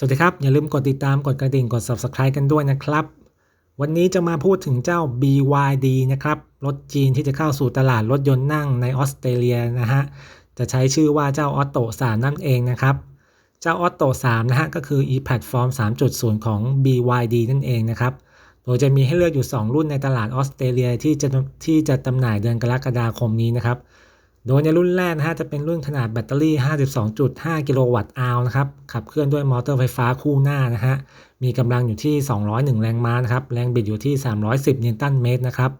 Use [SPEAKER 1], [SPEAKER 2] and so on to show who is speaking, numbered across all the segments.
[SPEAKER 1] สวัสดีครับ อย่าลืมกดติดตามกดกระดิ่งกด subscribe กันด้วยนะครับ วันนี้จะมาพูดถึงเจ้า BYD นะครับ รถจีนที่จะเข้าสู่ตลาดรถยนต์นั่งในออสเตรเลียนะฮะ จะใช้ชื่อว่าเจ้า Otto 3นั่นเองนะครับ เจ้า Otto 3นะฮะ ก็คือ e-platform 3.0 ของ BYD นั่นเองนะครับ โดยจะมีให้เลือกอยู่ 2 รุ่นในตลาดออสเตรเลียที่จะที่จะจำหน่ายเดือนกรกฎาคมนี้นะครับ โดยในรุ่นแรกนะฮะจะเป็นรุ่นขนาดแบตเตอรี่ 52.5 กิโลวัตต์อาวนะครับ ขับเคลื่อนด้วยมอเตอร์ไฟฟ้าคู่หน้านะฮะ มีกำลังอยู่ที่ 201 แรงม้านะครับ แรงบิดอยู่ที่ 310 นิวตันเมตรนะครับ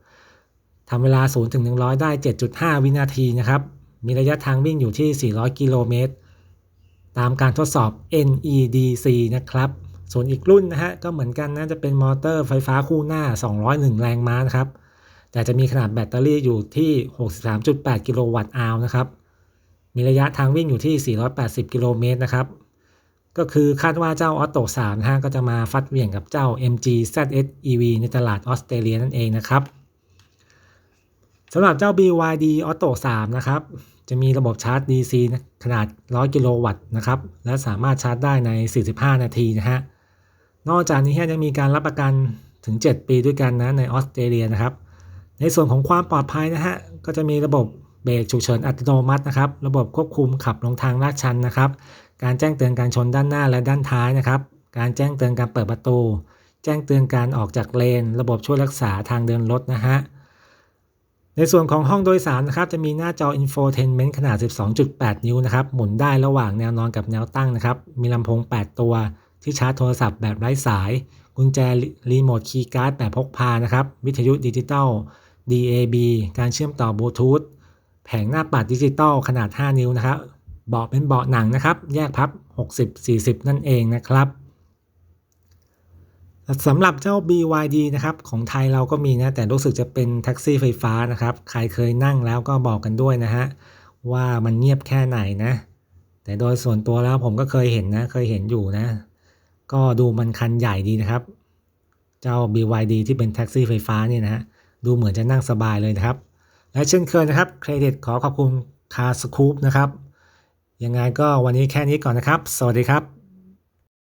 [SPEAKER 1] ทำเวลา 0 ถึง 100 ได้ 7.5 วินาทีนะครับ มีระยะทางวิ่งอยู่ที่ 400 กิโลเมตร ตามการทดสอบ NEDC นะครับ ส่วนอีกรุ่นนะฮะก็เหมือนกันนะจะเป็นมอเตอร์ไฟฟ้าคู่หน้า 201 แรงม้านะครับ แต่จะมีขนาดแบตเตอรี่อยู่ที่ 63.8 กิโลวัตต์อาวนะครับ มีระยะทางวิ่งอยู่ที่ 480 กิโลเมตรนะครับ ก็คือคาดว่าเจ้า Otto 3นะฮะก็จะมาฟัดเหวี่ยงกับเจ้า MG ZS EV ในตลาดออสเตรเลียนั่นเองนะครับสำหรับเจ้า BYD Otto 3 นะครับ จะมีระบบชาร์จ DC ขนาด 100 กิโลวัตต์นะครับ และสามารถชาร์จได้ใน 45 นาทีนะฮะ นอกจากนี้ยังมีการรับประกันถึง 7 ปีด้วยกันนะในออสเตรเลียนะครับ ในส่วนของความปลอดภัยนะฮะก็จะมีระบบเบรกฉุกเฉินอัตโนมัตินะครับระบบควบคุมขับลงทางลาดชันนะครับการแจ้งเตือนการชนด้านหน้าและด้านท้ายนะครับการแจ้งเตือนการเปิดประตู แจ้งเตือนการออกจากเลน ระบบช่วยรักษาทางเดินรถนะฮะในส่วนของห้องโดยสารนะครับจะมีหน้าจอ infotainment ขนาด 12.8 นิ้วนะครับหมุนได้ระหว่างแนวนอนกับแนวตั้งนะครับมีลำโพง 8 ตัว ที่ชาร์จโทรศัพท์แบบไร้สาย กุญแจรีโมทคีย์การ์ดแบบพกพานะครับวิทยุดิจิตอล DAB การเชื่อมต่อบลูทูธแผงหน้าปัดดิจิตอลขนาด 5 นิ้วนะครับเบาะเป็นเบาะหนังนะครับ แยกพับ 60-40 นั่นเองนะครับสำหรับเจ้า BYD นะครับ ของไทยเราก็มีนะ แต่รู้สึกจะเป็นแท็กซี่ไฟฟ้านะครับ ใครเคยนั่งแล้วก็บอกกันด้วยนะฮะ ว่ามันเงียบแค่ไหนนะ แต่โดยส่วนตัวแล้วผมก็เคยเห็นนะ เคยเห็นอยู่นะ ก็ดูมันคันใหญ่ดีนะครับ เจ้า BYD ที่เป็นแท็กซี่ไฟฟ้านี่นะฮะ ดูเหมือนจะนั่งสบายเลยนะครับ และเช่นเคยนะครับเครดิตขอขอบคุณคาสคูปนะครับยังไงก็วันนี้แค่นี้ก่อนนะครับ สวัสดีครับ